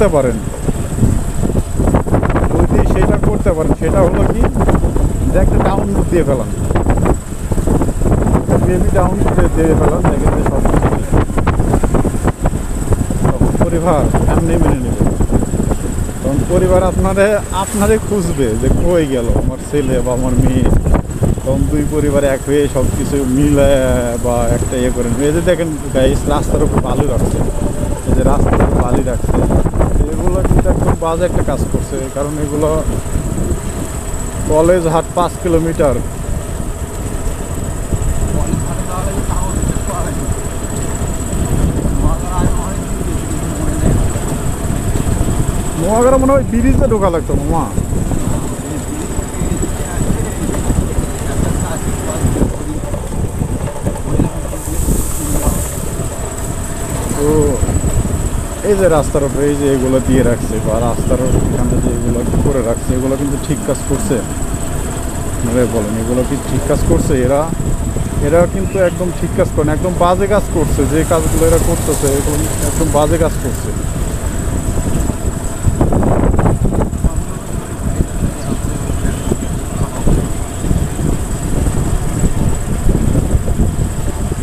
করতে পারেন। যদি সেটা করতে পারেন, সেটা হলো কি? যে একটা ডাউন দিয়ে ফেলান। বেবি ডাউন দিয়ে ফেলান দেখেন সব পরিবার এমনি মেনে নেবে। তখন পরিবার আপনারে আপনারে খুঁজবে যে কই গেল আমার ছেলে বা আমার মেয়ে। তখন দুই পরিবার এক হয়ে সব কিছু মিলে বা একটা ইয়ে করেন এই যে দেখেন গাইস রাস্তার উপর বালু রাখছে। এই যে রাস্তার বালি রাখছে। এগুলো কিন্তু একদম বাজে একটা কাজ করছে কারণ এগুলো কলেজ হাট পাঁচ কিলোমিটার। নোয়াগাড়া মনে হয় ব্রিজে ঢোকা লাগতো মামা তো এই যে রাস্তার উপরে এই যে এগুলো দিয়ে রাখছে বা রাস্তার এখানে যে এগুলো করে রাখছে, এগুলো কিন্তু ঠিক কাজ করছে। মানে বলেন, এগুলো কি ঠিক কাজ করছে? এরা এরা কিন্তু একদম ঠিক কাজ করে না, একদম বাজে কাজ করছে, যে কাজগুলো এরা করতেছে এগুলো একদম বাজে কাজ করছে।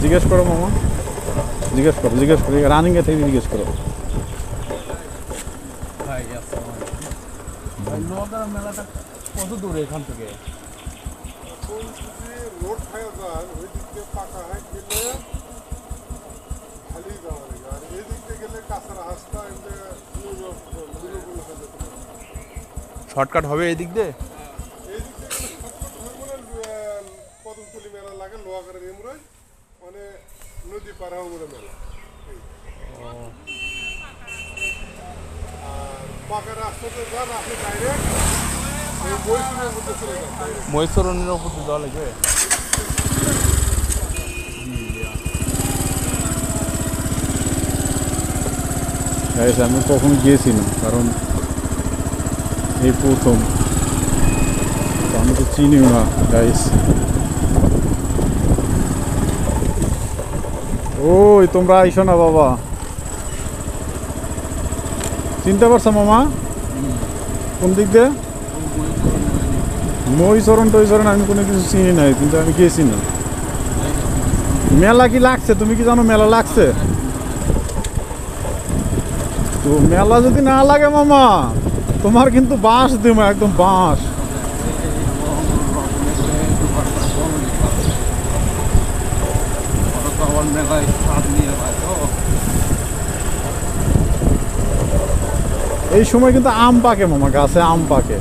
জিজ্ঞেস করো মামা। জিজ্ঞেস করো জিজ্ঞেস করো রানিংয়ে থেকে জিজ্ঞেস করো। ভাই ভাই নোয়াগাড়া মেলাটা কত দূরে এখান থেকে? রোড হয়ে যায় ওই দিক দিয়ে পাকা হয়ে গেলে খালি যাওয়া লাগে আর এই দিক দিয়ে গেলে কাঁচা রাস্তা শর্টকাট হবে এই দিক দিয়ে? এই দিক দিয়ে শর্টকাট বলে কদমতলি মেলা। লাগে মানে নদী পার মেলা দিয়ে যাওয়া লাগবে? গাইস আমি কখনো গিয়েছি না কারণ এই প্রথম। আমি তো চিনিও না গাইস ওই তোমরা আইসো না বাবা। চিনতে পারছ মামা? কোন দিক দিয়ে? মহিচরণ টইচরণ আমি কোনো কিছু চিনি নাই, কিন্তু আমি গিয়েছি না মেলা কি লাগছে? তুমি কি জানো মেলা লাগছে? তো মেলা যদি না লাগে মামা, তোমার কিন্তু বাঁশ দেবো একদম বাঁশ। এই সময় কিন্তু আম পাকে মামা গাছে আম পাকে।